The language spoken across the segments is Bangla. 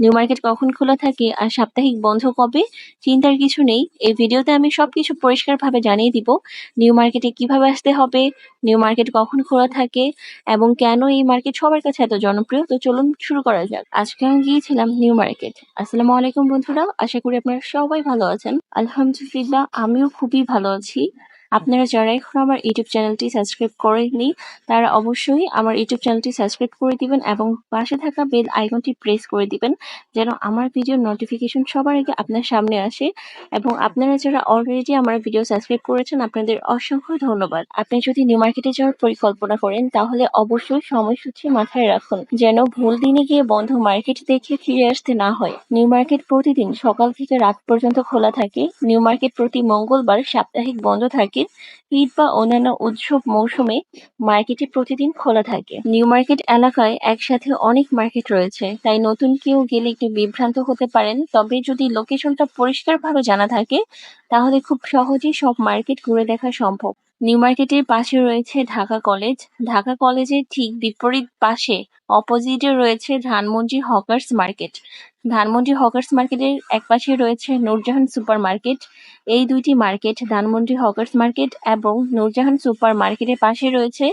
নিউ মার্কেট কখন খোলা থাকে আর সাপ্তাহিক বন্ধ কবে? চিন্তার কিছু নেই। এই ভিডিওতে আমি সবকিছু পরিষ্কারভাবে জানিয়ে দিব। নিউ মার্কেটে কীভাবে আসতে হবে? নিউ মার্কেট কখন খোলা থাকে? এবং কেন এই মার্কেট সবার কাছে এত জনপ্রিয়? তো চলুন শুরু করা যাক। আজকে আমি গিয়েছিলাম নিউ মার্কেট আসসালামু আলাইকুম বন্ধুরা। আশা করি আপনারা সবাই ভালো আছেন। আলহামদুলিল্লাহ, আমিও খুবই ভালো আছি। আপনারা যারা এখন আমার ইউটিউব চ্যানেলটি সাবস্ক্রাইব করেননি, তারা অবশ্যই আমার ইউটিউব চ্যানেলটি সাবস্ক্রাইব করে দিবেন এবং পাশে থাকা বেল আইকনটি প্রেস করে দিবেন যেন আমার ভিডিওর নোটিফিকেশন সবার আগে আপনার সামনে আসে। এবং আপনারা যারা অলরেডি আমার ভিডিও সাবস্ক্রাইব করেছেন, আপনাদের অসংখ্য ধন্যবাদ। আপনি যদি নিউ মার্কেটে যাওয়ার পরিকল্পনা করেন, তাহলে অবশ্যই সময়সূচি মাথায় রাখুন, যেন ভুল দিনে গিয়ে বন্ধ মার্কেট দেখে ফিরে আসতে না হয়। নিউ মার্কেট প্রতিদিন সকাল থেকে রাত পর্যন্ত খোলা থাকে। নিউ মার্কেট প্রতি মঙ্গলবার সাপ্তাহিক বন্ধ থাকে। ঈদ বা অন্যান্য উৎসব মৌসুমে মার্কেটে প্রতিদিন খোলা থাকে। নিউ মার্কেট এলাকায় একসাথে অনেক মার্কেট রয়েছে, তাই নতুন কেউ গেলে একটু বিভ্রান্ত হতে পারেন। তবে যদি লোকেশনটা পরিষ্কারভাবে জানা থাকে, তাহলে খুব সহজেই সব মার্কেট ঘুরে দেখা সম্ভব। নিউ মার্কেটের পাশে রয়েছে ঢাকা কলেজ। ঢাকা কলেজের ঠিক বিপরীত পাশে অপোজিটে রয়েছে Dhanmondi hawkers market. Dhanmondi hawkers মার্কেটের একপাশে রয়েছে নূরজাহান সুপার মার্কেট। এই দুইটি মার্কেট, ধানমন্ডি হকার্স মার্কেট এবং নূরজাহান সুপার মার্কেটের পাশে রয়েছে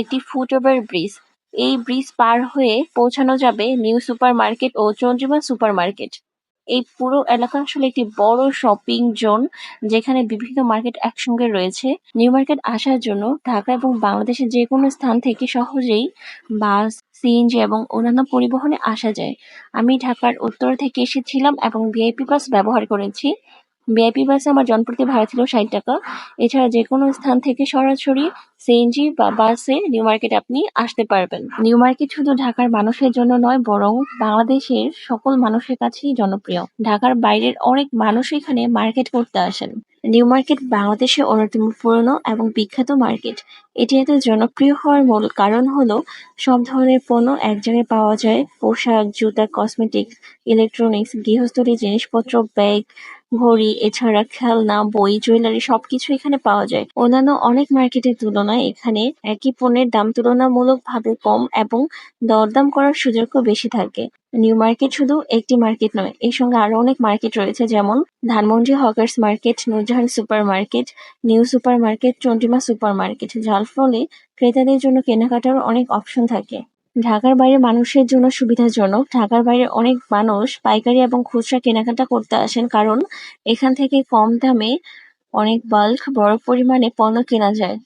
একটি ফুটওভার ব্রিজ এই ব্রিজ পার হয়ে পৌঁছানো যাবে নিউ সুপার মার্কেট ও চন্দ্রিমা সুপার মার্কেট। এই পুরো এলাকা আসলে একটি বড় শপিং জোন যেখানে বিভিন্ন মার্কেট একসঙ্গে রয়েছে। নিউ মার্কেট আসার জন্য ঢাকা এবং বাংলাদেশের যে কোনো স্থান থেকে সহজেই বাস সিএনজি এবং অন্যান্য পরিবহনে আসা যায়। আমি ঢাকার উত্তর থেকে এসেছিলাম এবং ভিআইপি বাস ব্যবহার করেছি। ভিআইপি বাসে আমার জনপ্রতি ভাড়া ছিল ষাট টাকা। এছাড়া যে কোনো স্থান থেকে সরাসরি সিএনজি বা বাসে নিউ মার্কেট আপনি আসতে পারবেন। নিউ মার্কেট শুধু ঢাকার মানুষের জন্য নয়, বরং বাংলাদেশের সকল মানুষের কাছেই জনপ্রিয়। ঢাকার বাইরের অনেক মানুষ এখানে মার্কেট করতে আসেন। নিউ মার্কেট বাংলাদেশের অন্যতম পুরনো এবং বিখ্যাত মার্কেট এটি এত জনপ্রিয় হওয়ার মূল কারণ হলো সব ধরনের পণ্য এক জায়গায় পাওয়া যায়। পোশাক, জুতা কসমেটিক্স ইলেকট্রনিক্স গৃহস্থলী জিনিসপত্র ব্যাগ ঘড়ি, এছাড়া খেলনা, বই, জুয়েলারি সবকিছু এখানে পাওয়া যায়। অন্যান্য অনেক মার্কেটের তুলনায় এখানে একই পণ্যের দাম তুলনামূলকভাবে কম এবং দরদাম করার সুযোগও বেশি থাকে। নিউ মার্কেট শুধু একটি মার্কেট নয়, এর সঙ্গে আরও অনেক মার্কেট রয়েছে, যেমন Dhanmondi hawkers market, Nurjahan super market, new super market, Chandrima super market, যার ফলে ক্রেতাদের জন্য কেনাকাটার অনেক অপশন থাকে। ঢাকার বাইরে মানুষের জন্য সুবিধাজনক। ঢাকার বাইরে অনেক মানুষ পাইকারি এবং খুচরা কেনাকাটা করতে আসেন কারণ এখান থেকে কম দামে অনেক বাল্ক বড় পরিমাণে পণ্য কেনা যায়।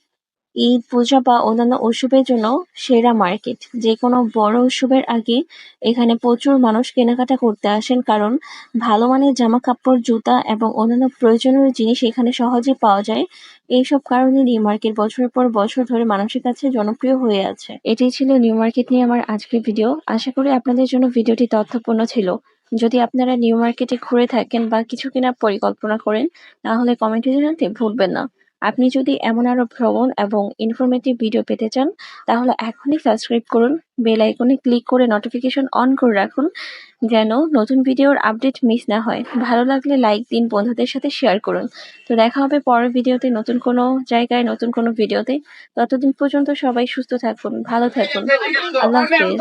ঈদ, পূজা বা অন্যান্য উৎসবের জন্য সেরা মার্কেট। যে কোনো বড় উৎসবের আগে এখানে প্রচুর মানুষ কেনাকাটা করতে আসেন কারণ ভালো মানের জামা কাপড় জুতা এবং অন্যান্য প্রয়োজনীয় জিনিস এখানে সহজে পাওয়া যায়। এইসব কারণে নিউ মার্কেট বছরের পর বছর ধরে মানুষের কাছে জনপ্রিয় হয়ে আছে। এটাই ছিল নিউ মার্কেট নিয়ে আমার আজকের ভিডিও। আশা করি আপনাদের জন্য ভিডিওটি তথ্যপূর্ণ ছিল। যদি আপনারা নিউ মার্কেটে ঘুরে থাকেন বা কিছু কেনার পরিকল্পনা করেন, তাহলে কমেন্টে জানাতে ভুলবেন না। আপনি যদি এমন আরও ভ্রমণ এবং ইনফরমেটিভ ভিডিও পেতে চান, তাহলে এখনই সাবস্ক্রাইব করুন বেল আইকনে ক্লিক করে নোটিফিকেশন অন করে রাখুন। যেন নতুন ভিডিওর আপডেট মিস না হয় ভালো লাগলে লাইক দিন বন্ধুদের সাথে শেয়ার করুন তো দেখা হবে পরের ভিডিওতে নতুন কোনো জায়গায় নতুন কোনো ভিডিওতে ততদিন পর্যন্ত সবাই সুস্থ থাকুন ভালো থাকুন আল্লাহ হাফেজ